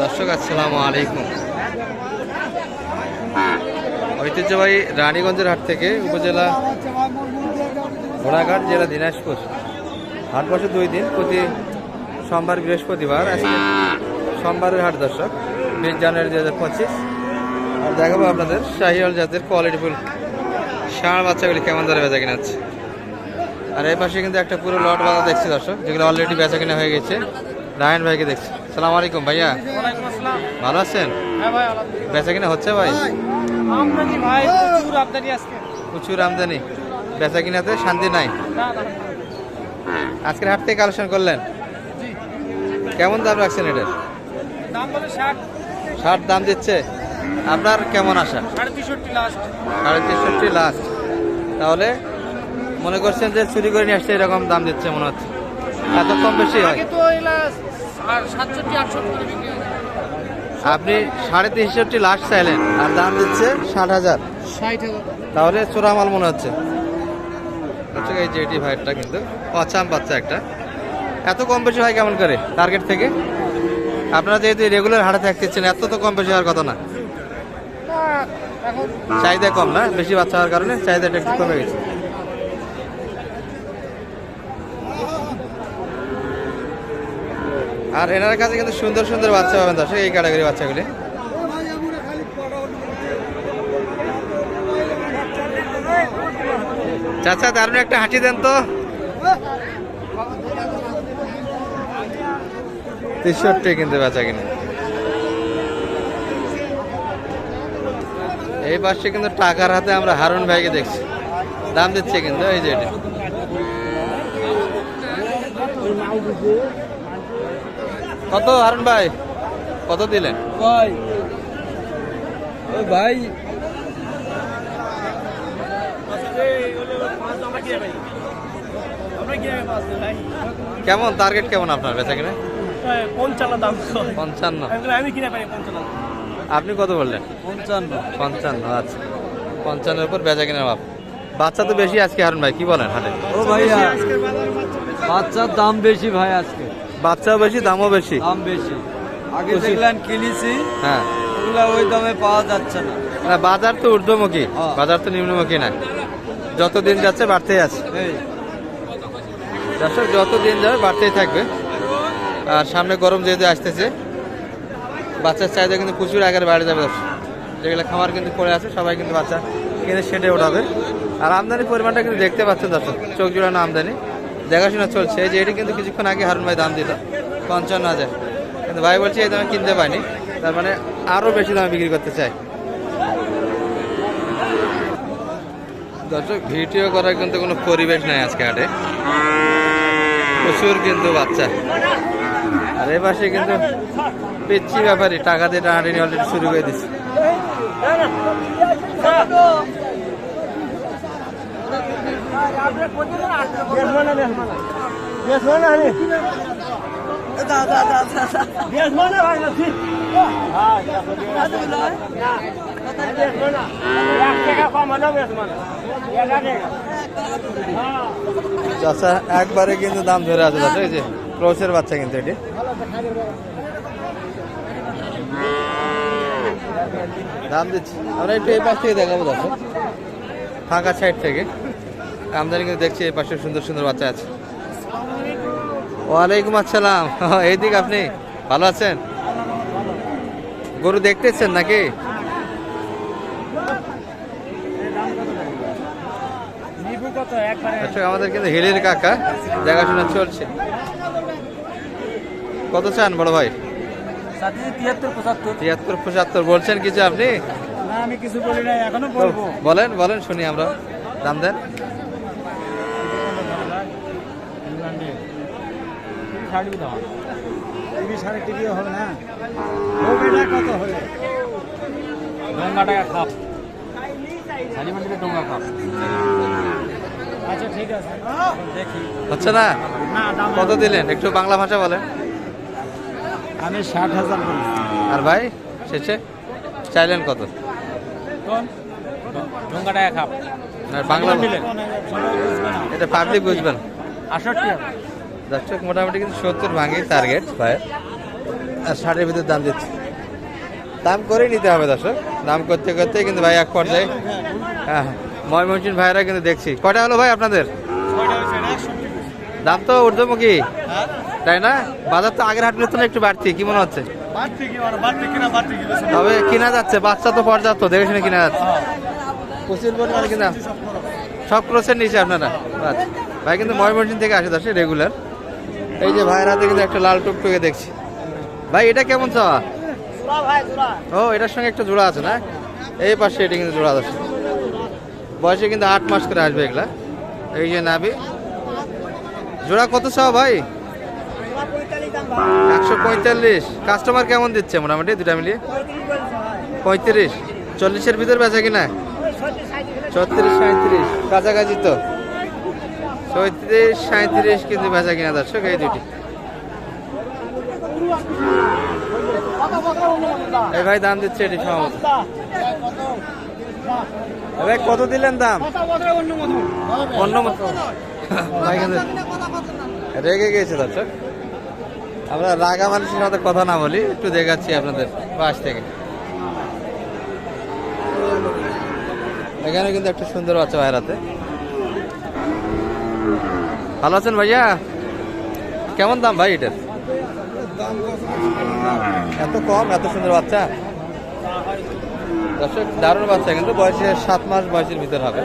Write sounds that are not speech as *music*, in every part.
দর্শক, আসসালামু আলাইকুম। ঐতিহ্যবাহী রানীগঞ্জের হাট থেকে উপজেলা ঘোড়াঘাট, জেলা দিনাজপুর। হাট বসে দুই দিন, প্রতি সোমবার বৃহস্পতিবার। সোমবারের হাট দর্শক, বিশ জানুয়ারি দু হাজার পঁচিশ। আর দেখাবো আপনাদের শাহিওয়াল জাতের কোয়ালিটিফুল ষাঁড় বাচ্চাগুলি কেমন দরে বেচা কিনা আছে আর এই পাশে কিন্তু একটা পুরো লট বাঁধা দেখছি দর্শক, যেগুলো অলরেডি বেচা কিনা হয়ে গেছে। রায়ন ভাইকে দেখছি। সালাম আলাইকুম ভাইয়া। ভালো আছেন? হ্যাঁ ভাই আলহামদুলিল্লাহ। বেচা কিনা হচ্ছে ভাই? ভাই। প্রচুর আমদানি বেচা কিনাতে শান্তি নাই? আজকের হাট থেকে কালেকশন করলেন? কেমন দাম রাখছেন এটার? দাম ষাট। দাম দিচ্ছে। আপনার কেমন আশা? সাড়ে তেষট্টি লাস্ট তাহলে মনে করছেন যে চুরি করে নিয়ে আসছে এরকম দাম দিচ্ছে মনে হচ্ছে। এত কম বেশি হয়। আপনি সাড়ে তেষট্টি লাস্ট চাইলেন। আর দাম দিচ্ছে ষাট হাজার। তাহলে চোরা মাল মনে হচ্ছে। এই জেটি ভাইটটা কিন্তু পচাম বাচ্চা একটা। এত কম বেশি হয় কেমন করে টার্গেট থেকে? আপনারা যেহেতু রেগুলার হাটে থাকতেছেন এত তো কম বেশি হওয়ার কথা না, চাহিদা কম না বেশি বাচ্চা হওয়ার কারণে চাহিদাটা একটু কমে গেছে। আর এনার কাছে কিন্তু সুন্দর সুন্দর বাচ্চা পাবেন দর্শক, এই ক্যাটাগরি বাচ্চাগুলি। চাচা, দারুণ একটা হাঁটি দেন তো। তেষট্টি কিন্তু বেচা কিনে। এই পাশে কিন্তু টাকার হাতে আমরা হারুন ভাইকে দেখছি। দাম দিচ্ছে কিন্তু, এই যে এটা। কত হারুন ভাই? কত দিলেন? ভাই ও ভাই। কেমন? টার্গেট কেমন আপনার বেচা কিনে পঞ্চান্ন দাম পঞ্চান্ন। আমি কিনে পাই পঞ্চান্ন আপনি কত বললেন? পঞ্চান্ন। পঞ্চান্ন আচ্ছা। পঞ্চান্নের উপর বেচা কিনে ভাব বাচ্চা তো বেশি আজকে হারুন ভাই কি বলেন হাটে? ও ভাইয়া বাচ্চার দাম বেশি ভাই আজকে। বাচ্চাও বেশি দামও বেশি। দাম বেশি। আগে? দেখলেন কিনেছি হ্যাঁ। ওগুলা ওই দামে পাওয়া যাচ্ছে না। না বাজার তো ঊর্ধ্বমুখী। বাজার তো নিম্নমুখী না। যত দিন যাচ্ছে বাড়তেই আছে। দর্শক যত দিন যাবে বাড়তেই থাকবে। আর সামনে গরম যেহেতু আসতেছে বাচ্চার চাহিদা কিন্তু প্রচুর আগে বাড়ে যাবে দর্শক। যেগুলো খামার কিন্তু পড়ে আছে সবাই কিন্তু বাচ্চা কিনে সেটে ওঠাবে। আর আমদানির পরিমাণটা কিন্তু দেখতে পাচ্ছেন দর্শক। চোখ জোড়ানো আমদানি। দেখাশোনা চলছে যে এটি কিন্তু কিছুক্ষণ আগে হারুন ভাই দাম দিল, পঞ্চান্ন হাজার। কিন্তু ভাই বলছে এই দামে কিনতে পাইনি তার মানে আরও বেশি দামে বিক্রি করতে চাই। দর্শক, ভিডিও করার কিন্তু কোনো পরিবেশ নাই আজকে হাটে। প্রচুর কিন্তু বাচ্চা। আর এ পাশে কিন্তু পিচ্ছি ব্যাপারই টাকা দিয়ে টানাটানি অলরেডি শুরু করে দিচ্ছে। চাষা একবারে কিন্তু দাম ধরে আছে দাদা এই যে ক্রসের বাচ্চা কিন্তু এটি। দাম দিচ্ছি। আমরা একটু এই পাশ থেকে দেখাবো দেখো ফাঁকা সাইড থেকে। আমদানি কিন্তু দেখছি এই পাশে সুন্দর সুন্দর বাচ্চা আছে। ওয়ালাইকুম আসসালাম। *laughs* এইদিক আপনি ভালো আছেন? গরু দেখতেছেন নাকি? আচ্ছা আমাদের কিন্তু হিলের কাকা দেখাশোনা চলছে। কত চান বড় ভাই? তিয়াত্তর পঁচাত্তর বলছেন কিছু আপনি? আমি কিছু বলি নাই এখনও বলব। বলেন বলেন শুনি আমরা। দাম দেন। ছাড়বি তো টিভি সাড়ে টিভি হবে না? ও বেটা কত হলে ডোঙ্গা টাকা খাপ শালি মন্দিরে ডোঙ্গা খাপ আচ্ছা ঠিক আছে। দেখি। হচ্ছে না না কত দিলেন? একটু বাংলা ভাষা বলেন। আমি ষাট হাজার আর ভাই শেষে? চাইলেন কত? কোন? ডোঙ্গা টাকা খাপ না বাংলা এটা পাবলিক বুঝবেন। আষট্টি দর্শক মোটামুটি কিন্তু সত্তর ভাঙে টার্গেট ভাই। আর ষাটের ভিতরে দাম দিচ্ছে। দাম করেই নিতে হবে দর্শক। দাম করতে করতে কিন্তু ভাই এক পর্যায়ে। হ্যাঁ ময়মনসিং ভাইরা কিন্তু দেখছি। কটা হলো ভাই আপনাদের? দাম তো ঊর্ধ্বমুখী। তাই না? বাজার তো আগের হাটের তুলনায় একটু বাড়তি। কি মনে হচ্ছে? তবে কিনা যাচ্ছে, বাচ্চা তো পর্যাপ্ত। দেখে শুনে কিনা যাচ্ছে। প্রচুর পরিমাণে কিনা। সব ক্রোসের নিচে আপনারা। আচ্ছা। ভাই কিন্তু ময়মনসিং থেকে আসে দর্শক রেগুলার এই যে ভাইয়ের হাতে কিন্তু একটা লাল টুকটুকে দেখছি। ভাই এটা কেমন চাওয়া? ও এটার সঙ্গে একটা জোড়া আছে না? এই পাশে এটা কিন্তু জোড়া আছে। বয়সে কিন্তু আট মাস করে আসবে এগুলা। এই যে নাবি জোড়া কত চাওয়া ভাই? একশো পঁয়তাল্লিশ। কাস্টমার কেমন দিচ্ছে মোটামুটি দুটা মিলিয়ে? পঁয়ত্রিশ চল্লিশের ভিতর বেচা কিনা? ছত্রিশ সাঁত্রিশ কাছাকাছি তো। ছত্রিশ সাঁত্রিশ কিন্তু বেচা কিনা দর্শক, এই দুটি এই ভাই দাম দিচ্ছে, এটি সম্ভবত ভাই কত দিলেন দাম? অন্য কিন্তু রেগে গেছে দর্শক। আমরা রাগা মানুষের সাথে কথা না বলি, একটু দেখাচ্ছি আপনাদের পাশ থেকে। এখানে কিন্তু একটা সুন্দর ভাইয়ের হাতে। ভালো আছেন ভাইয়া? কেমন দাম ভাই এটার? এত কম এত সুন্দর বাচ্চা? দর্শক দারুণ বাচ্চা কিন্তু বয়সে সাত মাস বয়সের ভিতর হবে।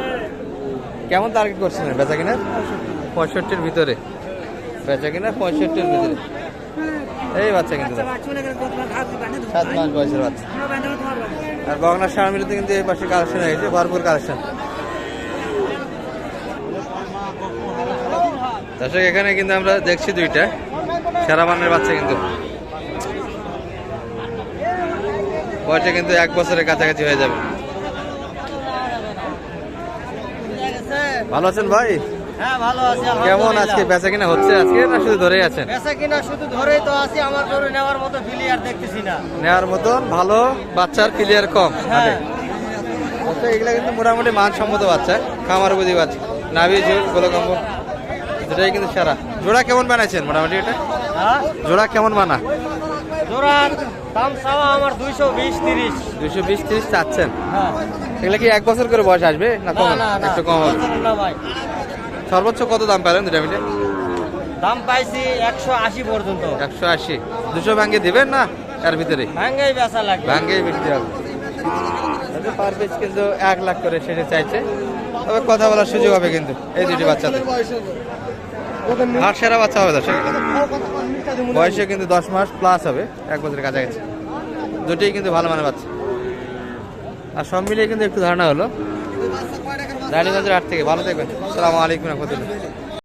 কেমন টার্গেট করছিলেন বেচা কিনা? পঁয়ষট্টির ভিতরে। বেচা কিনা পঁয়ষট্টির ভিতরে। এই বাচ্চা কিন্তু। সাত মাস বয়সের বাচ্চা। আর বগনার সামনে কিন্তু এই পাশে কালেকশন হয়েছে ভরপুর কালেকশন দর্শক এখানে কিন্তু আমরা দেখছি দুইটা। সেরা মানের বাচ্চা কিন্তু। বয়সে কিন্তু এক বছরের কাছাকাছি হয়ে যাবে। ভালো আছেন ভাই? হ্যাঁ আছি কেমন আজকে? বেচা কিনা হচ্ছে আজকে না শুধু ধরেই আছেন? বেচা কিনা শুধু ধরেই তো আছি আমার গরু নেওয়ার মতো ফিলিয়ার দেখতেছি না। নেওয়ার মতন ভালো বাচ্চার ক্লিয়ার কম। হ্যাঁ। এগুলা কিন্তু মোটামুটি মানসম্মত বাচ্চা। খামার বুঝি বাচ্চা। নাভি ঝোল গোলকম্ব দুটাই কিন্তু সারা। জোড়া কেমন বানাইছেন মোটামুটি এটা? হ্যাঁ? জোড়া কেমন বানা? জোড়ার দাম চাওয়া আমার দুইশো বিশ তিরিশ। দুশো বিশ তিরিশ চাচ্ছেন? হ্যাঁ। এগুলা কি এক বছর করে বয়স আসবে না কম? একটু কম হবে। সর্বোচ্চ কত দাম পেলেন দুটা মিলে দাম পাইছি একশো আশি পর্যন্ত। একশো আশি। দুশো ভাঙ্গে দিবেন না এর ভিতরে? ভাঙ্গাই বেচা লাগবে। ভাঙ্গেই বিক্রি হবে। পার পিস কিন্তু এক লাখ করে সেটা চাইছে। তবে কথা বলার সুযোগ হবে কিন্তু এই দুটি বাচ্চাদের। হাট সেরা বাচ্চা হবে দর্শক। বয়সে কিন্তু দশ মাস প্লাস হবে, এক বছরের কাছাকাছি। দুটোই কিন্তু ভালো মানের বাচ্চা। আর সব মিলিয়ে কিন্তু একটু ধারণা হলো। রানীগঞ্জের হাট থেকে। ভালো থাকবেন। সালামু আলাইকুম রহমতুল্লাহ।